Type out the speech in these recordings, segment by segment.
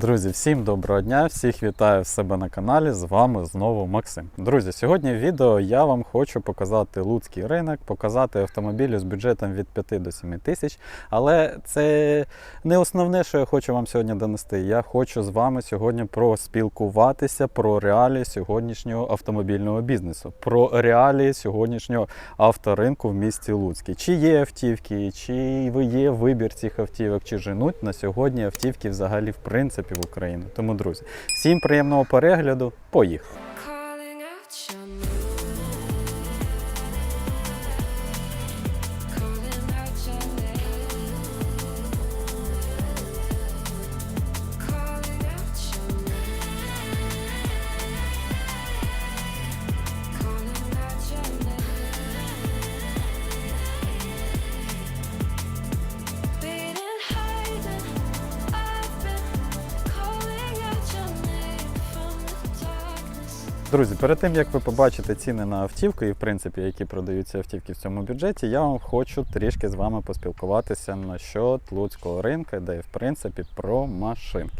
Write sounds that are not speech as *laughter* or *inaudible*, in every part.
Друзі, всім доброго дня, всіх вітаю в себе на каналі. З вами знову Максим. Друзі, сьогодні в відео я вам хочу показати луцький ринок, показати автомобілі з бюджетом від 5 до 7 тисяч. Але це не основне, що я хочу вам сьогодні донести. Я хочу з вами сьогодні проспілкуватися про реалії сьогоднішнього автомобільного бізнесу, про реалії сьогоднішнього авторинку в місті Луцький. Чи є автівки, чи є вибір цих автівок, чи женуть на сьогодні автівки взагалі в принципі в Україну. Тому, друзі, всім приємного перегляду. Поїхали! Друзі, перед тим як ви побачите ціни на автівку і в принципі, які продаються автівки в цьому бюджеті, я вам хочу трішки з вами поспілкуватися насчет луцького ринку, де в принципі про машинки.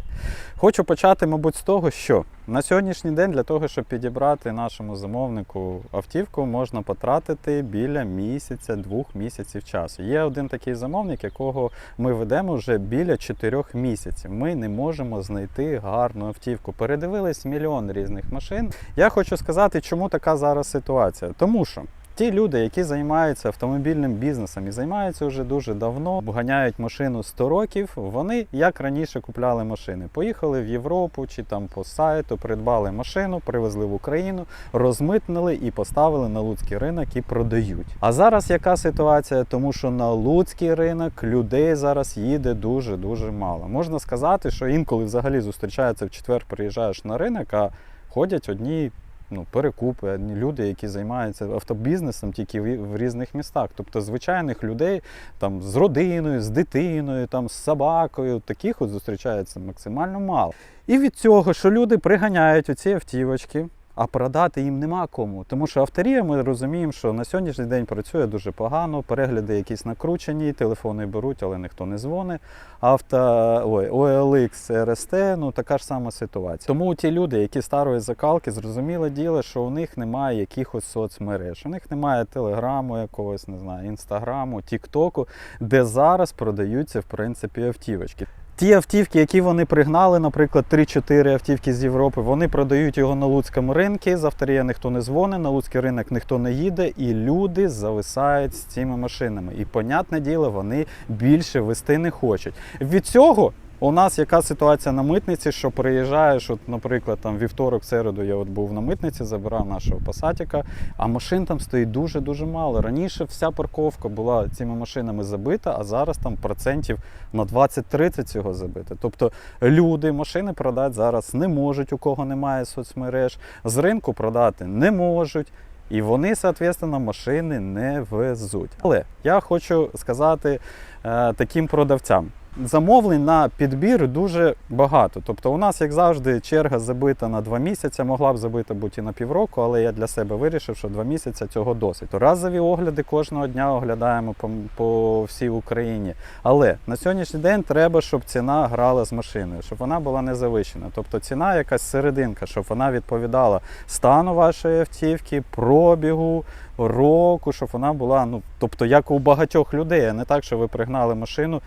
Хочу почати, мабуть, з того, що на сьогоднішній день для того, щоб підібрати нашому замовнику автівку, можна потратити біля місяця, двох місяців часу. Є один такий замовник, якого ми ведемо вже біля чотирьох місяців. Ми не можемо знайти гарну автівку. Передивились мільйон різних машин. Я хочу сказати, чому така зараз ситуація. Тому що. Ті люди, які займаються автомобільним бізнесом і займаються вже дуже давно, ганяють машину 100 років, вони як раніше купляли машини. Поїхали в Європу чи там по сайту, придбали машину, привезли в Україну, розмитнили і поставили на луцький ринок і продають. А зараз яка ситуація? Тому що на луцький ринок людей зараз їде дуже дуже мало. Можна сказати, що інколи взагалі зустрічається в четвер, приїжджаєш на ринок, а ходять одні ну, перекупи, одні люди, які займаються автобізнесом тільки в, різних містах. Тобто звичайних людей там з родиною, з дитиною, там з собакою, таких от зустрічається максимально мало. І від цього, що люди приганяють оці автівочки. А продати їм нема кому. Тому що авторія, ми розуміємо, що на сьогоднішній день працює дуже погано, перегляди якісь накручені, телефони беруть, але ніхто не дзвонить. Авто ой, OLX, RST, ну така ж сама ситуація. Тому ті люди, які старої закалки, зрозуміло діло, що у них немає якихось соцмереж, у них немає телеграму, якогось, не знаю, інстаграму, тіктоку, де зараз продаються в принципі автівочки. Ті автівки, які вони пригнали, наприклад, 3-4 автівки з Європи, вони продають його на луцькому ринку. З авторія ніхто не дзвонить, на луцький ринок ніхто не їде, і люди зависають з цими машинами. І, понятне діло, вони більше вести не хочуть. Від цього. У нас яка ситуація на митниці, що приїжджаєш, от, наприклад, там вівторок, середу я от був на митниці, забирав нашого пасатіка, а машин там стоїть дуже-дуже мало. Раніше вся парковка була цими машинами забита, а зараз там процентів на 20-30 цього забито. Тобто люди машини продати зараз не можуть, у кого немає соцмереж, з ринку продати не можуть. І вони, соответственно, машини не везуть. Але я хочу сказати е, таким продавцям. Замовлень на підбір дуже багато. Тобто, у нас, як завжди, черга забита на два місяці, могла б забита бути і на півроку, але я для себе вирішив, що два місяці цього досить. Разові огляди кожного дня оглядаємо по, по всій Україні. Але на сьогоднішній день треба, щоб ціна грала з машиною, щоб вона була не завищена. Тобто ціна якась серединка, щоб вона відповідала стану вашої автівки, пробігу, року, щоб вона була, ну тобто, як у багатьох людей, а не так, що ви пригнали машину.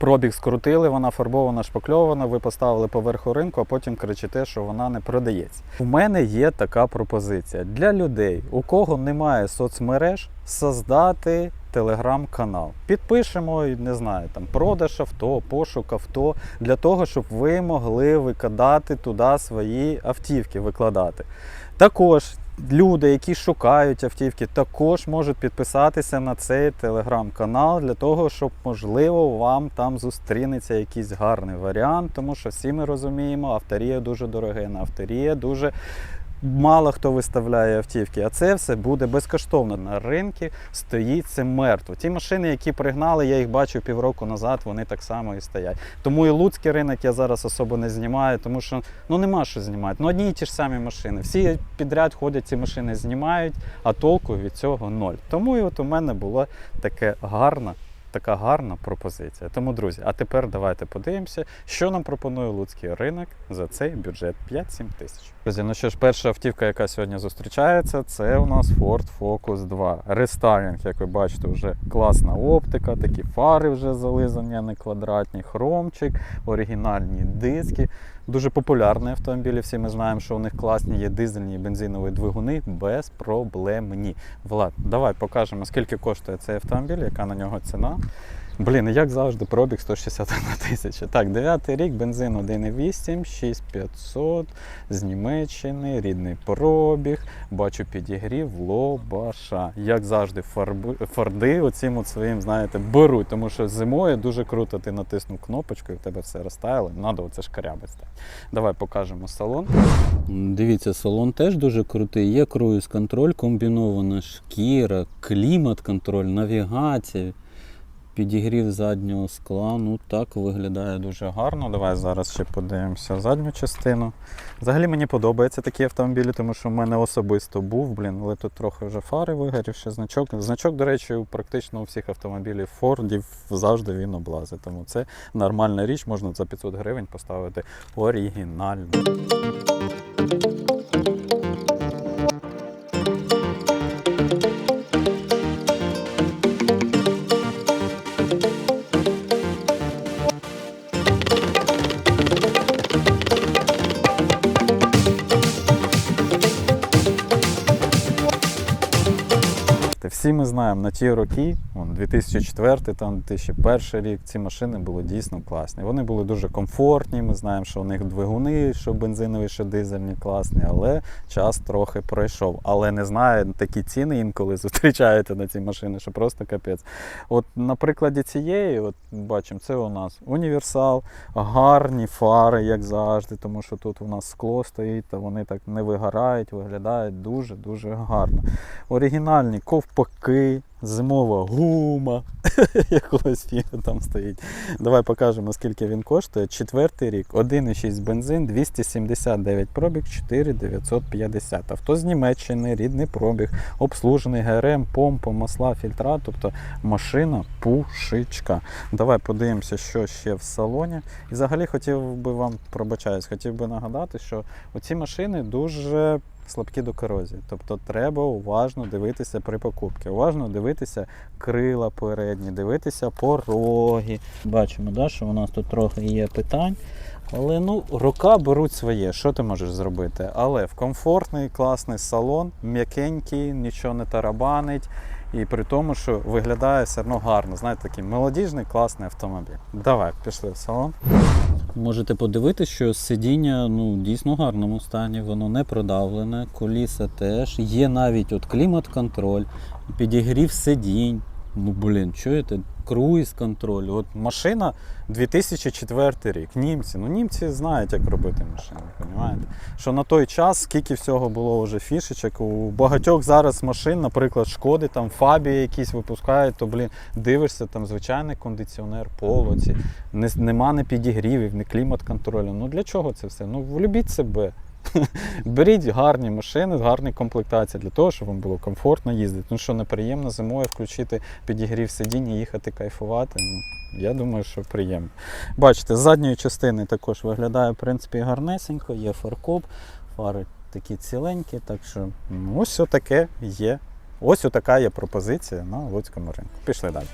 Пробіг скрутили, вона фарбована, шпакльована, ви поставили поверху ринку, а потім кричите, що вона не продається. У мене є така пропозиція для людей, у кого немає соцмереж, создати телеграм-канал. Підпишемо, не знаю, там продаж авто, пошук авто, для того, щоб ви могли викладати туди свої автівки, викладати. Також люди, які шукають автівки, також можуть підписатися на цей телеграм-канал для того, щоб, можливо, вам там зустрінеться якийсь гарний варіант, тому що всі ми розуміємо, авторія дуже дороге, на авторія дуже. Мало хто виставляє автівки, а це все буде безкоштовно. На ринку стоїть це мертво. Ті машини, які пригнали, я їх бачив півроку назад, вони так само і стоять. Тому і луцький ринок я зараз особо не знімаю, тому що ну нема що знімати. Ну одні і ті ж самі машини. Всі підряд ходять, ці машини знімають, а толку від цього ноль. Тому і от у мене була така гарна така гарна пропозиція. Тому, друзі, а тепер давайте подивимося, що нам пропонує луцький ринок за цей бюджет 5-7 тисяч. Друзі, ну що ж, перша автівка, яка сьогодні зустрічається, це у нас Ford Focus 2. Рестайлінг, як ви бачите, вже класна оптика, такі фари вже зализані, не квадратні, хромчик, оригінальні диски. Дуже популярний автомобіль. Всі ми знаємо, що у них класні є дизельні і бензинові двигуни безпроблемні. Влад, давай покажемо, скільки коштує цей автомобіль, яка на нього ціна. Блін, як завжди, пробіг 161 *laughs* тисяча. Так, 9 рік, бензин 1,8, 6500 з Німеччини, рідний пробіг, бачу підігрів, лобаша. Як завжди, фарби, форди оцім от своїм, знаєте, беруть, тому що зимою дуже круто ти натиснув кнопочку і в тебе все розтаяло. Надо оце шкарябець. так. Давай покажемо салон. Дивіться, салон теж дуже крутий. Є круїз контроль, комбінована шкіра, клімат контроль, навігація, підігрів заднього скла. Ну так виглядає дуже гарно. Давай зараз ще подивимося задню частину. Взагалі мені подобаються такі автомобілі, тому що в мене особисто був, блін, але тут трохи вже фари вигорівши. Значок, значок, до речі, практично у всіх автомобілів Фордів завжди він облазить. Тому це нормальна річ, можна за 500 гривень поставити оригінально. Всі ми знаємо, на ті роки, 2004, там, 2001 рік, ці машини були дійсно класні. Вони були дуже комфортні. Ми знаємо, що у них двигуни, що бензинові, що дизельні класні, але час трохи пройшов. Але не знаю, такі ціни інколи *laughs* зустрічаєте на ці машини, що просто капець. От на прикладі цієї, от бачимо, це у нас універсал, гарні фари, як завжди, тому що тут у нас скло стоїть, та вони так не вигорають, виглядають дуже-дуже гарно. Оригінальні ковпаки, зимова гума, *laughs* як колись фіга там стоїть. Давай покажемо, скільки він коштує. Четвертий рік, 1,6 бензин, 279 пробіг, 4950. Авто з Німеччини, рідний пробіг, обслужений ГРМ, помпа, масла, фільтра, тобто машина пушичка. Давай подивимося, що ще в салоні. І взагалі хотів би вам пробачаюсь, хотів би нагадати, що оці машини дуже слабкі до корозії. Тобто треба уважно дивитися при покупці. Уважно дивитися крила передні, дивитися пороги. Бачимо, да, що у нас тут трохи є питань. Але ну, рока беруть своє. Що ти можеш зробити? Але в комфортний, класний салон, м'якенький, нічого не тарабанить. І при тому, що виглядає все одно гарно. Знаєте, такий молодіжний, класний автомобіль. Давай, пішли в салон. Можете подивитися, що сидіння ну, дійсно гарному стані, воно не продавлене, коліса теж. Є навіть от клімат-контроль, підігрів сидінь. Ну блін, чуєте? Круїз контроль. От Машина 2004 рік. Німці. Ну німці знають, як робити машини, розумієте? Що на той час скільки всього було вже фішечок. У багатьох зараз машин, наприклад, шкоди, там фабії якісь випускають, то блін, дивишся, там звичайний кондиціонер, полоці, не, нема не підігрівів, не клімат-контролю. Ну для чого це все? Ну влюбіть себе. *laughs* Беріть гарні машини з гарною комплектацією для того, щоб вам було комфортно їздити. Ну що неприємно зимою включити підігрів сидіння, їхати кайфувати. Ну, я думаю, що приємно. Бачите, з задньої частини також виглядає в принципі гарнесенько, є фаркоп, фари такі ціленькі, так що ну, ось таке є. Ось така є пропозиція на Луцькому ринку. Пішли далі.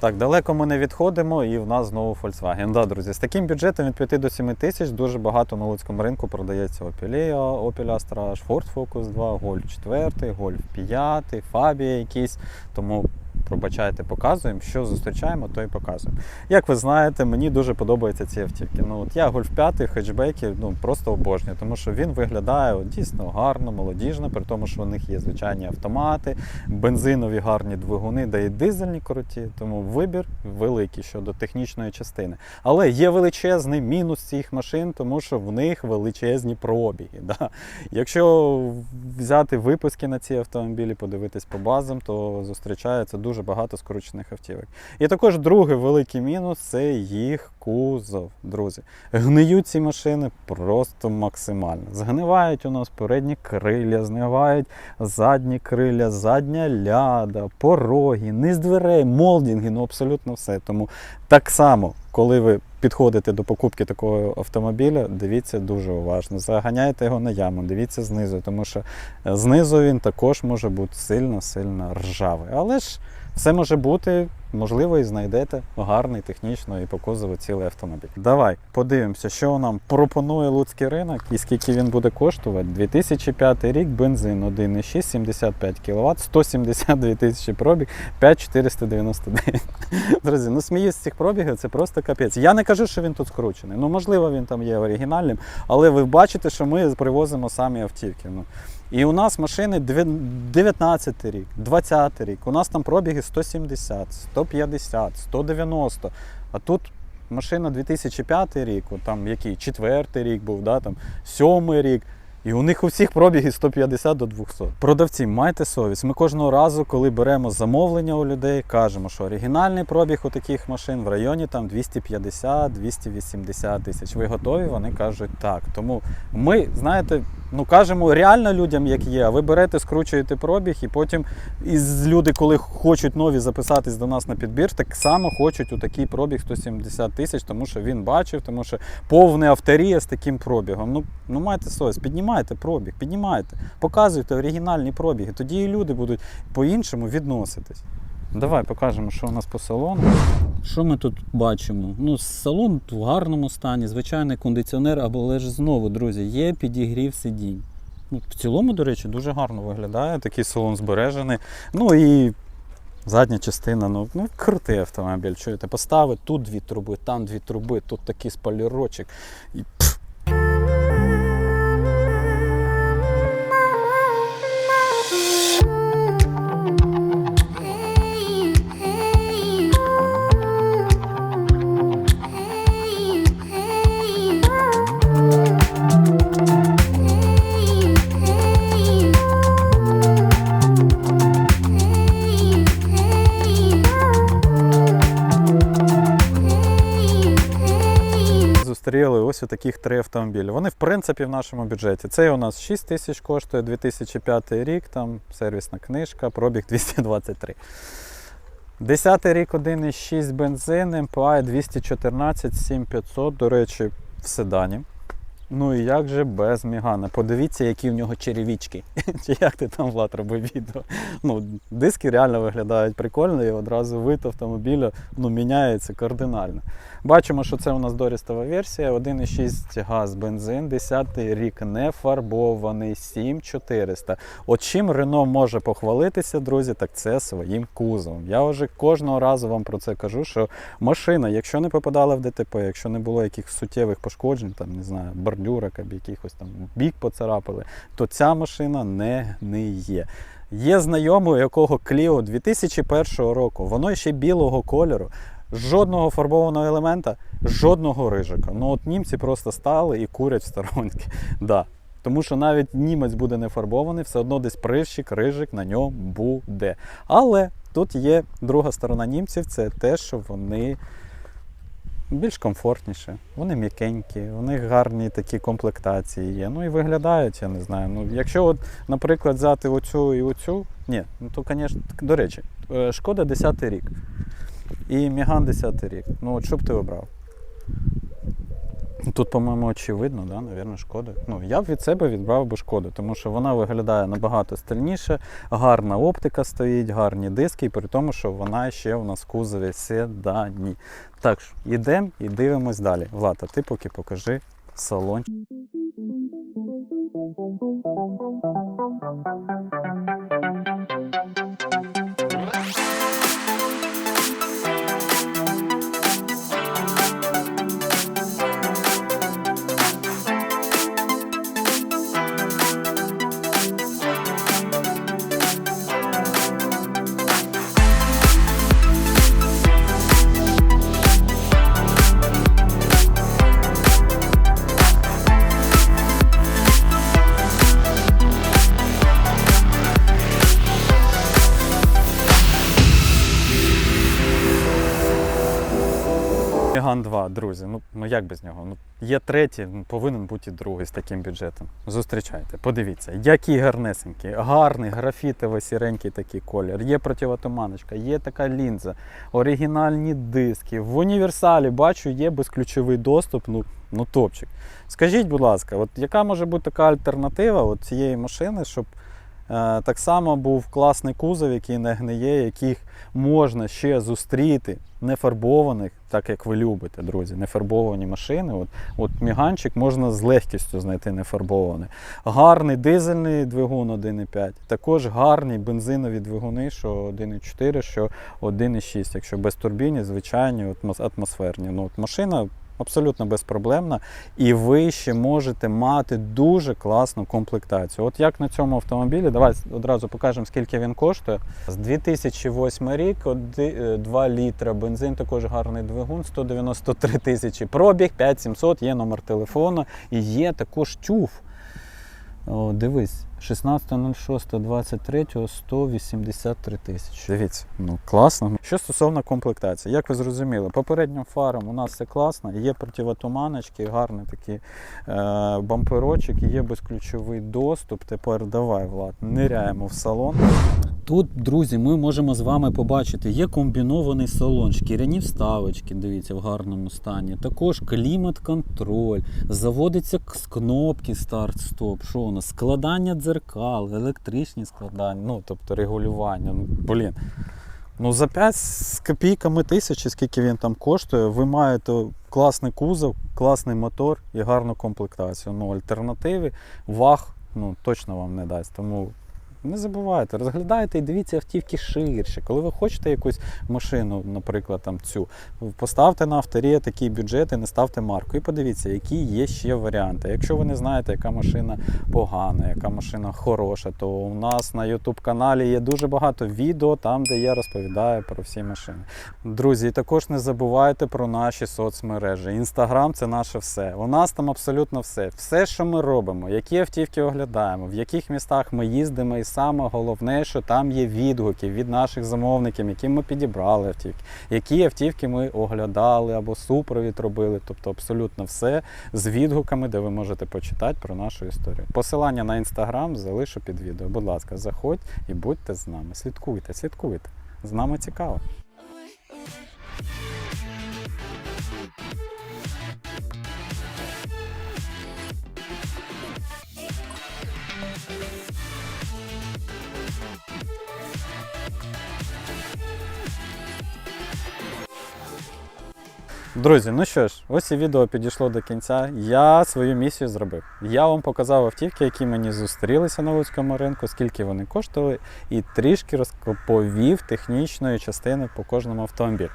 Так, далеко ми не відходимо, і в нас знову Volkswagen. Да, друзі, з таким бюджетом від 5 до 7 тисяч дуже багато на Луцькому ринку продається Opel, Opel Astra, Ford Focus 2, Golf 4, Golf 5, Fabia якісь. Тому пробачайте, показуємо. Що зустрічаємо, то і показуємо. Як ви знаєте, мені дуже подобаються ці автівки. Ну, от я Golf 5 в ну, просто обожнюю, тому що він виглядає от, дійсно гарно, молодіжно, при тому, що у них є звичайні автомати, бензинові гарні двигуни, да і дизельні круті. Тому вибір великий щодо технічної частини. Але є величезний мінус цих машин, тому що в них величезні пробіги. Да? Якщо взяти випуски на ці автомобілі, подивитись по базам, то зустрічаються дуже дуже багато скручених автівок. І також другий великий мінус це їх кузов, друзі. Гниють ці машини просто максимально. Згнивають у нас передні крилля, згнивають задні крилля, задня ляда, пороги, низ дверей, молдинги, ну абсолютно все. Тому так само, коли ви підходите до покупки такого автомобіля, дивіться дуже уважно. Заганяйте його на яму, дивіться знизу, тому що е, знизу він також може бути сильно-сильно ржавий. Але ж все може бути, можливо, і знайдете гарний технічно і по кузову цілий автомобіль. Давай подивимося, що нам пропонує луцький ринок і скільки він буде коштувати. 2005 рік, бензин 1,6, 75 кВт, 172 тисячі пробіг, 5499. Друзі, ну сміюсь з цих пробігів, це просто капець. Я не кажу, що він тут скручений. Ну, можливо, він там є оригінальним, але ви бачите, що ми привозимо самі автівки. Ну, і у нас машини дві- 19 рік, 20 рік. У нас там пробіги 170, 150, 190. А тут машина 2005 рік, там який четвертий рік був, да, там, сьомий рік. І у них у всіх пробіги 150 до 200. Продавці, майте совість. Ми кожного разу, коли беремо замовлення у людей, кажемо, що оригінальний пробіг у таких машин в районі там 250-280 тисяч. Ви готові? Вони кажуть так. Тому ми, знаєте, ну кажемо реально людям, як є. А ви берете, скручуєте пробіг, і потім із люди, коли хочуть нові записатись до нас на підбір, так само хочуть у такий пробіг 170 тисяч, тому що він бачив, тому що повне авторія з таким пробігом. Ну, ну майте совість, піднімайте пробіг, піднімайте, показуйте оригінальні пробіги. Тоді і люди будуть по-іншому відноситись. Давай покажемо, що у нас по салону. Що ми тут бачимо? Ну, салон в гарному стані, звичайний кондиціонер, або ж знову, друзі, є підігрів сидінь. Ну, в цілому, до речі, дуже гарно виглядає. Такий салон збережений. Ну і задня частина, ну, ну крутий автомобіль. Чуєте, поставить тут дві труби, там дві труби, тут такий спалірочок. І зустріли ось у таких три автомобілі. Вони, в принципі, в нашому бюджеті. Цей у нас 6 тисяч коштує, 2005 рік, там сервісна книжка, пробіг *laughs* 223. 10 рік 1,6 бензин, МПА 214 7500, до речі, в седані. Ну і як же без Мігана? Подивіться, які в нього черевички. *laughs* Чи як ти там Влад робив відео? Ну, диски реально виглядають прикольно, і одразу вид автомобіля ну, міняється кардинально. Бачимо, що це у нас дорістова версія, 1,6 газ бензин, 10 рік не фарбований, 7400. От чим Рено може похвалитися, друзі, так це своїм кузовом. Я вже кожного разу вам про це кажу, що машина, якщо не попадала в ДТП, якщо не було якихось суттєвих пошкоджень, там не знаю, бордюрок або якихось там бік поцарапали, то ця машина не гниє. Є знайомий, у якого Clio 2001 року, воно ще білого кольору. Жодного фарбованого елемента, жодного рижика. Ну от німці просто стали і курять в сторонки. *laughs* Да. Тому що навіть німець буде не фарбований, все одно десь прищик, рижик на ньому буде. Але тут є друга сторона німців, це те, що вони більш комфортніші, вони м'якенькі, у них гарні такі комплектації є. Ну і виглядають, я не знаю. Ну, якщо, от, наприклад, взяти оцю і оцю, ні, ну то, звісно, до речі, е, шкода 10 рік. І Міган 10 рік. Ну, от що б ти обрав? Тут, по-моєму, очевидно, да, навірно, шкода. Ну, я б від себе відбрав би шкоду, тому що вона виглядає набагато стильніше, гарна оптика стоїть, гарні диски, і при тому, що вона ще у нас в кузові седані. Так що, йдемо і дивимось далі. Влад, а ти поки покажи салон. Меган 2, друзі. Ну, ну як без нього? Ну, є третій, ну, повинен бути другий з таким бюджетом. Зустрічайте, подивіться, який гарнесенький, гарний, графітовий, сіренький такий колір. Є противотуманочка, є така лінза, оригінальні диски. В універсалі бачу, є безключовий доступ. Ну, ну топчик. Скажіть, будь ласка, от яка може бути така альтернатива от цієї машини, щоб так само був класний кузов, який не гниє, яких можна ще зустріти нефарбованих, так як ви любите, друзі, нефарбовані машини. От, от міганчик можна з легкістю знайти нефарбований. Гарний дизельний двигун 1,5, також гарні бензинові двигуни, що 1,4, що 1,6, якщо без турбіні, звичайні атмосферні. Ну, от машина абсолютно безпроблемна, і ви ще можете мати дуже класну комплектацію. От як на цьому автомобілі, давай одразу покажемо, скільки він коштує. З 2008 рік, 2 літра, бензин, також гарний двигун, 193 тисячі пробіг, 5700, є номер телефону і є також тюф. О, дивись, 16.06.23 183 тисячі. Дивіться, ну класно. Що стосовно комплектації, як ви зрозуміли, попереднім фаром у нас все класно, є противотуманочки, гарний такий е, бамперочок, є безключовий доступ. Тепер давай, Влад, ниряємо в салон. Тут, друзі, ми можемо з вами побачити, є комбінований салон, шкіряні вставочки, дивіться, в гарному стані. Також клімат-контроль, заводиться з кнопки старт-стоп. Що у нас? Складання дзеркал, електричні складання. Ну, тобто регулювання. Ну, блін. Ну, за 5 з копійками тисячі, скільки він там коштує, ви маєте класний кузов, класний мотор і гарну комплектацію. Ну, альтернативи, ваг ну, точно вам не дасть. Тому не забувайте, розглядайте і дивіться автівки ширше. Коли ви хочете якусь машину, наприклад, там цю, поставте на авторі такий бюджет і не ставте марку. І подивіться, які є ще варіанти. Якщо ви не знаєте, яка машина погана, яка машина хороша, то у нас на YouTube каналі є дуже багато відео, там, де я розповідаю про всі машини. Друзі, також не забувайте про наші соцмережі. Інстаграм це наше все. У нас там абсолютно все. Все, що ми робимо, які автівки оглядаємо, в яких містах ми їздимо, і саме головне, що там є відгуки від наших замовників, яким ми підібрали автівки, які автівки ми оглядали або супровід робили. Тобто абсолютно все з відгуками, де ви можете почитати про нашу історію. Посилання на інстаграм залишу під відео. Будь ласка, заходь і будьте з нами. Слідкуйте, слідкуйте. З нами цікаво. Друзі, ну що ж, ось і відео підійшло до кінця. Я свою місію зробив. Я вам показав автівки, які мені зустрілися на Луцькому ринку, скільки вони коштували, і трішки розповів технічної частини по кожному автомобілю.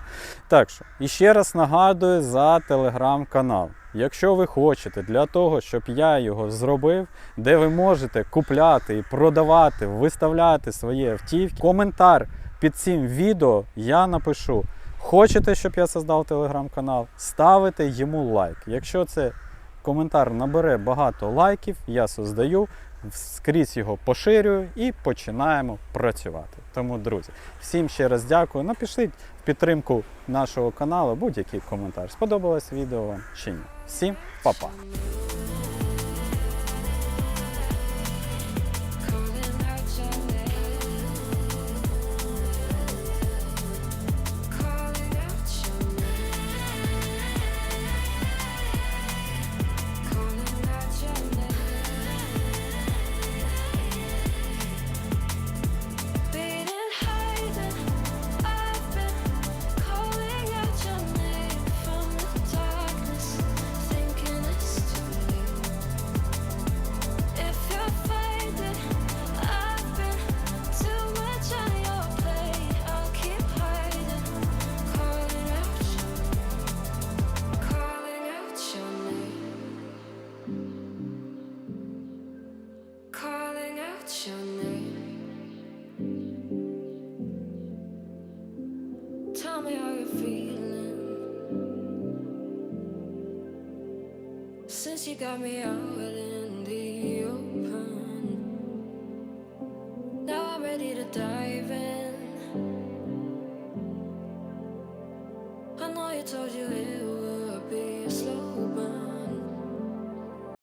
Так що, і ще раз нагадую за телеграм-канал. Якщо ви хочете для того, щоб я його зробив, де ви можете купляти і продавати, виставляти свої автівки, коментар під цим відео я напишу. Хочете, щоб я создав телеграм-канал, ставите йому лайк. Якщо це коментар набере багато лайків, я создаю, скрізь його поширюю і починаємо працювати. Тому, друзі, всім ще раз дякую. Напишіть в підтримку нашого каналу будь-який коментар. Сподобалось відео вам чи ні. Всім па-па! Got me out